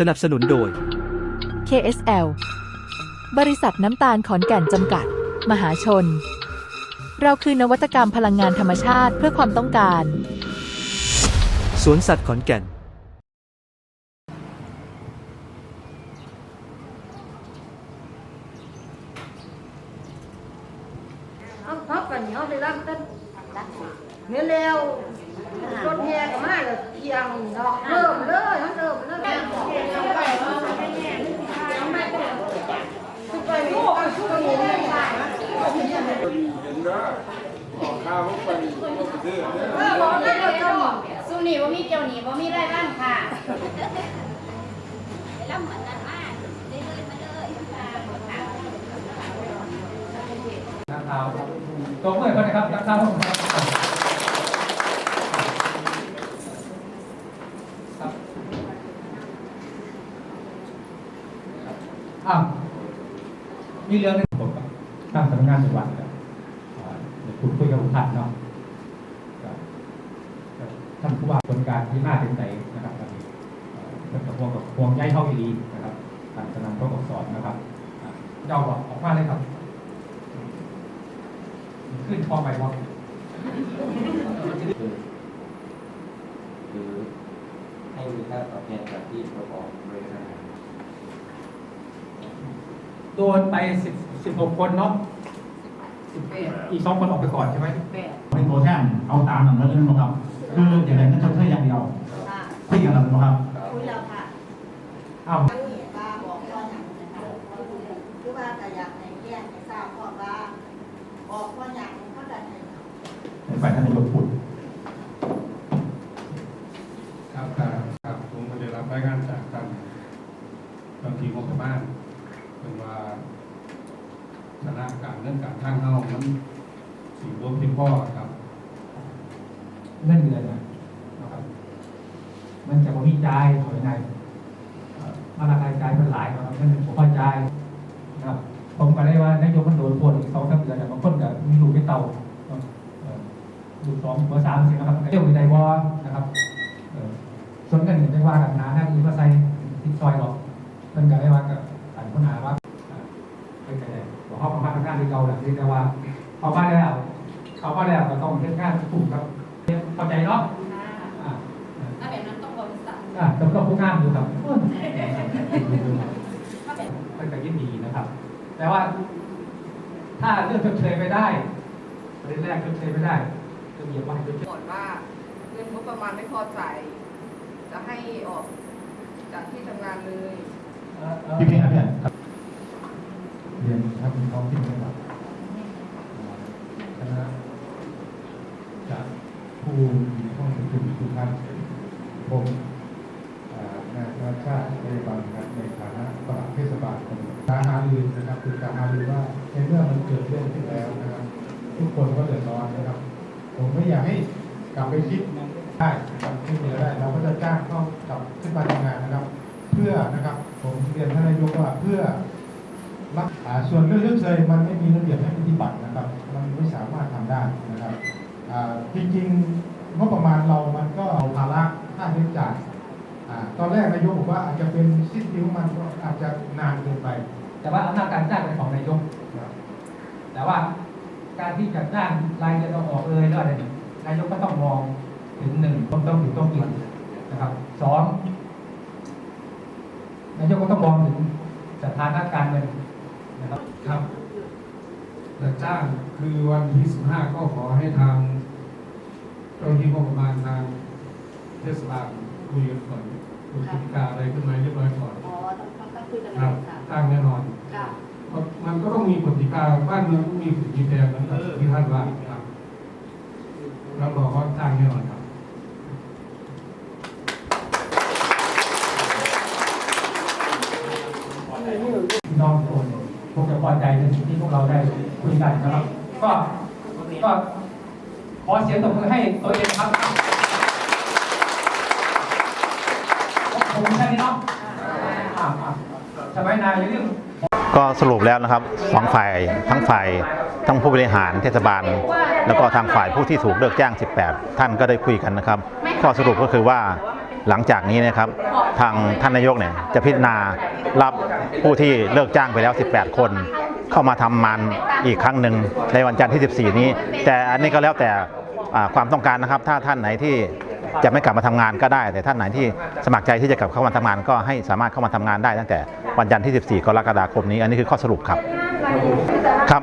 สนับสนุนโดย KSL บริษัทน้ำตาลขอนแก่นจำกัด มหาชน เราคือนวัตกรรมพลังงานธรรมชาติเพื่อความต้องการ สวนสัตว์ขอนแก่นเอาพับกันเอาไป รับกันเนื้อเร็วรถแห่ก็มาแล้วเที่ยงเนาะเริ่มเลยมันเริ่มเริ่มทุกไปมีทุกไปมีเห็นนะออกข้าวลงไปก็ไปซื้อเนี่ยเออบอกได้เลยจ้ะสู้นี่ว่ามีเกี่ยวหนีว่ามีได้บ้างค่ะนักข่าวตรงเลยก็นะครับนักข่าวครับ มีเรื่องหนึงผมกับทางสำนักงานจังหวัดครับอ่าเดี๋ยวคุณคุยกับท่านเนาะครับครับท่านผู้ว่าคนการที่น่าเป็นใจนะครับตอนนี้เอ่อเรื่องกับพวงกับพวงย้ายเข้าอีดีนะครับการสนำข้อสอนนะครับอ่าเจ้าบอกออกมาเลยครับ ขึ้นพอไปว่าคือคือให้มีค่าตอบแทนจากที่ประกอบบริษัท โดนไปสิบสิบหกคนเนาะอีกสองคนออกไปก่อนใช่ไหมเป็นตัวแทนเอาตามนั้นแล้วกันนะครับคืออย่างไรก็ชดเชยอย่างเดียวคุยกันแล้วนะครับคุยแล้วค่ะอ้าวป้าบอกว่าอย่างคือว่าแต่อยากให้แยกให้ทราบก่อนว่าบอกว่าอย่างเขาจะให้ในฝ่ายท่านนายกพูดครับครับครับผมก็ได้รับรายงานจากท่านบางทีงบประมาณเป็นว่าคณะการ เรื่องการทางเฮามันสีรวมที่พ่อครับเงินเดือนนะนะครับ มันจะบ่มีจ่ายถอยในมาละรายจ่ายมันหลายนะครับเงินผมพอจ่ายนะครับ ผมก็ได้ว่านายกมันโดนปวดอีกสองสามเดือนแต่บางคนก็มีลูกไม่เต่าเนาะเอ่อลูกสองหัวสามสินะครับเรียกว่ใจวอนะครับส่วนกันหนึ่งไม่ว่ากันหนาหน้าอีมาใส่ติดซอยหรอกเพิ่นก็ได้ว่ากับอันคนหาว่าอ่าเป็นไงบอก เขาประมาณทำงานที่เราแหละที่แต่ว่าเขามาแล้วเขามาแล้วก็ต้องเฮ็ดงานถูกครับเข้าใจเนาะอ่าถ้าแบบนั้นต้องบริษัทอ่าแต่ก็ผู้งามอยู่ครับถ้าแบบเป็นไปยินดีนะครับ แต่ว่า ถ้าเรื่องชดเชยไม่ได้ประเด็นแรกชดเชยไม่ได้จะเหยียบว่าให้ชดเชยก่อนว่าเงินงบประมาณไม่พอจ่ายจะให้ออกจากที่ทำงานเลยเอ่อเอ่อพี่เพียงครับพี่ครับ เรียนครับคุณท้องที่จังหวัดคณะจากผู้มีข้อมูลทุกท่านผมนายธนชาติเรบังครับในฐานะปลัดเทศบาลตำบลกาหารือนะครับคือกาหารือว่าในเมื่อมันเกิดเรื่องขึ้นแล้วนะครับ ทุกคนก็เดือดร้อนนะครับ ผมไม่อยากให้กลับไปคิดได้กลับขึ้นเหนือได้เราก็จะจ้างเข้ากลับขึ้นมาทำงานนะครับ เพื่อนะครับ ผมเรียนท่านนายกว่าเพื่อ รักษาส่วนเรื่องเรื่องเชยมันไม่มีระเบียบให้ปฏิบัตินะครับ มันไม่สามารถทำได้นะครับอ่าจริงๆงบประมาณเรามันก็เอาภาระค่าใช้จ่ายอ่าตอนแรกนายกบอกว่าอาจจะเป็นสิ้นปีของมันก็อาจจะนานเกินไป แต่ว่าอำนาจการจ้างเป็นของนายกนะครับแต่ว่าการที่จะจ้างรายเดือนเราออกเลยแล้วอะไรเนี่ยนายกก็ต้องมองถึงหนึ่งต้องต้องอยู่ต้องกินนะครับสองนายกก็ต้องมองถึงสถานะการเงินนะ ครับครับแต่จ้างคือวันที่สิบห้าก็ขอให้ทางเจ้าหน้าที่งบประมาณทางเทศบาลคุยกันก่อนดูพฤติการอะไรขึ้นมาเรียบร้อยก่อนอ๋อต้องต้องคุยกันครับค่ะตั้งแน่นอนค่ะเพราะมันก็ต้องมีกติกาบ้านเมืองต้องมีกติกาเหมือนกับที่ท่านว่าครับรับรองว่าตั้งแน่นอนครับ พี่น้องทุกคนคงจะพอใจในสิ่ง ที่พวกเราได้คุยกันนะครับ ก็ก็ขอเสียงตบมือให้ตัวเองครับผมแค่นี้เนาะอ่าอ่าสมัยนายเรื่องก็สรุปแล้วนะครับสองฝ่ายทั้งฝ่ายทั้งผู้บริหารเทศบาล แล้วก็ทางฝ่ายผู้ที่ถูกเลิกจ้าง 18 ท่านก็ได้คุยกันนะครับ ข้อสรุปก็คือว่าหลังจากนี้นะครับ ทางท่านนายกเนี่ยจะพิจารณารับผู้ที่เลิกจ้างไปแล้ว 18 คน เข้ามาทำมันอีกครั้งหนึ่งในวันจันทร์ที่ 14 นี้ แต่อันนี้ก็แล้วแต่ความต้องการนะครับ ถ้าท่านไหนที่จะไม่กลับมาทำงานก็ได้ แต่ท่านไหนที่สมัครใจที่จะกลับเข้ามาทำงาน ก็ให้สามารถเข้ามาทำงานได้ตั้งแต่วันจันทร์ที่ 14 กรกฎาคมนี้ อันนี้คือข้อสรุปครับ ครับ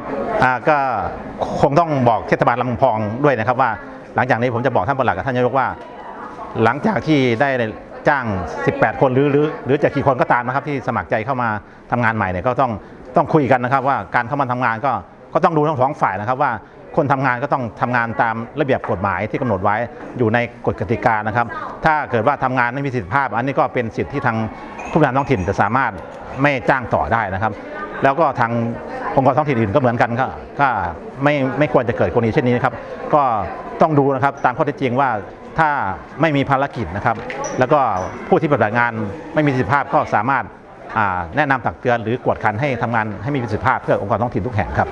ก็คงต้องบอกเทศบาลลำพองด้วยนะครับว่า หลังจากนี้ผมจะบอกท่านปลัดกับท่านนายกว่า หลังจากที่ได้จ้าง 18 คนหรือหรือหรือจะกี่คนก็ตามนะครับที่สมัครใจเข้ามาทำงานใหม่เนี่ยก็ต้อง ต้องคุยกันนะครับว่าการเข้ามาทำงานก็ก็ต้องดูทั้งสองฝ่ายนะครับว่าคนทำงานก็ต้องทำงานตามระเบียบกฎหมายที่กำหนดไว้อยู่ในกฎกติกานะครับ ถ้าเกิดว่าทำงานไม่มีสิทธิภาพ อันนี้ก็เป็นสิทธิที่ทางผู้บริหารท้องถิ่นจะสามารถไม่จ้างต่อได้นะครับ แล้วก็ทางองค์กรท้องถิ่นอื่นก็เหมือนกันก็ก็ไม่ไม่ควรจะเกิดกรณีเช่นนี้นะครับ ก็ต้องดูนะครับตามข้อเท็จจริงว่าถ้าไม่มีภารกิจนะครับ แล้วก็ผู้ที่ปฏิบัติงานไม่มีสิทธิภาพก็สามารถ แนะนำตักเตือนหรือกวดขันให้ทำงานให้มีประสิทธิภาพเพื่อองค์กรท้องถิ่นทุกแห่งครับ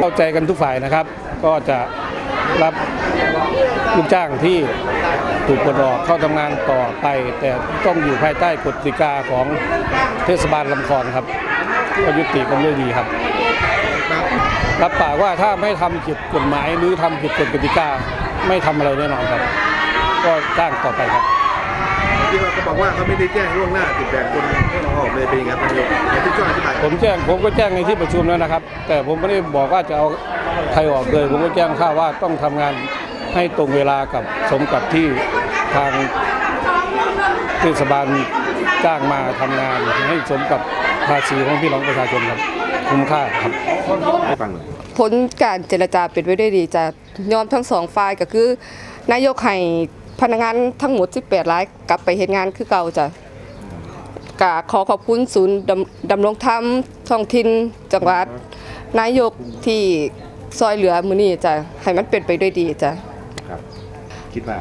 เข้าใจกันทุกฝ่ายนะครับ ก็จะรับลูกจ้างที่ถูกปลดออกเข้าทำงานต่อไป แต่ต้องอยู่ภายใต้กฎกติกาของเทศบาลลำคอนครับก็ยุติกันด้วยดีครับ รับปากว่าถ้าไม่ทำผิดกฎหมายหรือทำผิดกฎกติกา ไม่ทำอะไรแน่นอนครับ ก็จ้างต่อไปครับ บอกว่าเขาไม่ได้แจ้งล่วงหน้า18คนให้เราออกเลยเป็นยังไงท่านนายกในที่ช่วยอธิบายผมแจ้งผมก็แจ้งในที่ประชุมแล้วนะครับ แต่ผมไม่ได้บอกว่าจะเอาใครออกเลย ผมก็แจ้งข้าวว่าต้องทำงานให้ตรงเวลากับสมกับที่ทางเทศบาลจ้างมาทำงาน ให้สมกับภาษีของพี่น้องประชาชนครับคุ้มค่าครับ ให้ฟังหน่อยผลการเจรจาเป็นไปด้วยดีจะยอมทั้งสองฝ่ายก็คือ นายกให้ พนักงานทั้งหมด 18รายกลับไปเฮ็ดงานคือเก่าจ้ะกขอขอบคุณศูนย์ดำดำรงธรรมท้องถิ่นจังหวัด นายกที่ซอยเหลือมื้อนี้จ้ะให้มันเป็นไปด้วยดีจ้ะครับ คิดว่า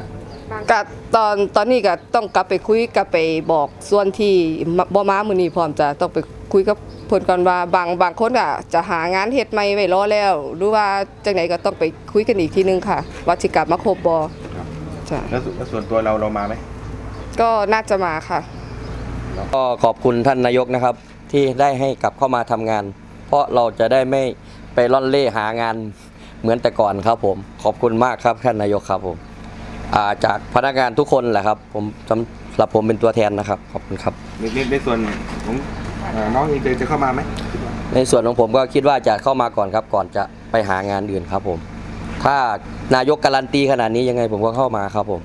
ก็ตอนตอนนี้ก็ต้องกลับไปคุยกลับไปบอกส่วนที่มาบ่มามื้อนี้พร้อมจะต้องไปคุยกับเพิ่นก่อนว่าบางบางคนอะจะหางานเฮ็ดใหม่ไว้รอแล้ว หรือว่าจังไดก็ต้องไปคุยกันอีกทีนึงค่ะว่าสิกลับมาครบบ่ ครับจ้ะแล้วส่วนแล้วส่วนตัวเราเรามาไหมก็น่าจะมาค่ะ ก็ขอบคุณท่านนายกนะครับที่ได้ให้กลับเข้ามาทำงาน เพราะเราจะได้ไม่ไปล่อนเล่หางานเหมือนแต่ก่อนครับผม ขอบคุณมากครับท่านนายกครับผมอ่าจากพนักงานทุกคนแหละครับ ผมสำหรับผมเป็นตัวแทนนะครับ ขอบคุณครับ ในในในส่วนของเอ่อน้องเองจะจะเข้ามาไหม ในส่วนของผมก็คิดว่าจะเข้ามาก่อนครับ ก่อนจะไปหางานอื่นครับผม ถ้านายกการันตีขนาดนี้ยังไงผมก็เข้ามาครับผม